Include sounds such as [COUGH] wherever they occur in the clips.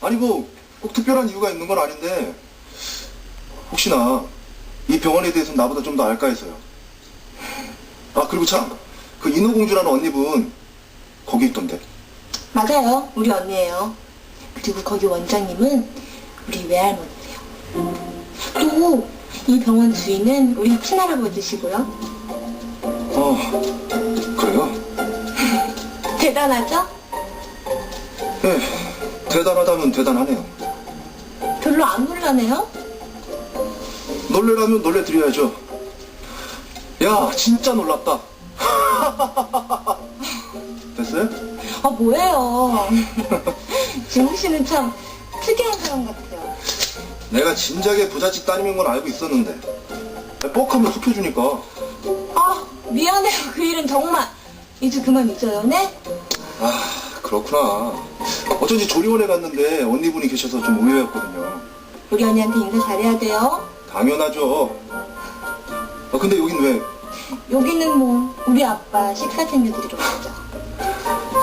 아니 뭐 꼭 특별한 이유가 있는 건 아닌데 혹시나 이 병원에 대해서 나보다 좀 더 알까 해서요. 아 그리고 참 그 인어공주라는 언니분 거기 있던데. 맞아요. 우리 언니예요. 그리고 거기 원장님은 우리 외할머니세요. 또 이 병원 주인은 우리 친할아버지시고요. 어 그래요? [LAUGHS] 대단하죠? 네 대단하다면 대단하네요. 별로 안 놀라네요? 놀래라면 놀래드려야죠. 야 진짜 놀랍다. [LAUGHS] 됐어요? 아 뭐예요? 진국 씨는 참 특이한 사람 같아요. 내가 진작에 부잣집 따님인 건 알고 있었는데 뻑하면 속여주니까 아 미안해요. 그 일은 정말 이제 그만 잊어요, 네? 아 그렇구나 어쩐지 조리원에 갔는데 언니분이 계셔서 좀 의외였거든요 우리 언니한테 인사 잘해야 돼요. 당연하죠 아 근데 여긴 왜? 여기는 뭐 우리 아빠 식사 챙겨드리러 왔죠.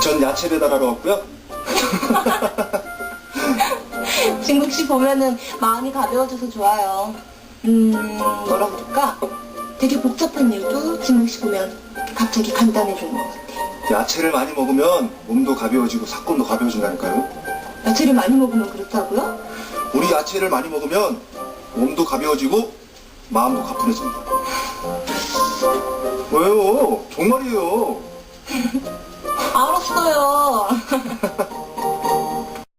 전 야채 배달하러 왔고요 [LAUGHS] 진국 씨 보면은 마음이 가벼워져서 좋아요. 음, 뭐라 그럴까? 되게 복잡한 일도 진국 씨 보면 갑자기 간단해지는 것 같아. 야채를 많이 먹으면 몸도 가벼워지고 사건도 가벼워진다니까요 야채를 많이 먹으면 그렇다고요? 우리 야채를 많이 먹으면 몸도 가벼워지고 마음도 가뿐해집니다 왜요? 정말이에요 [LAUGHS] 알았어요.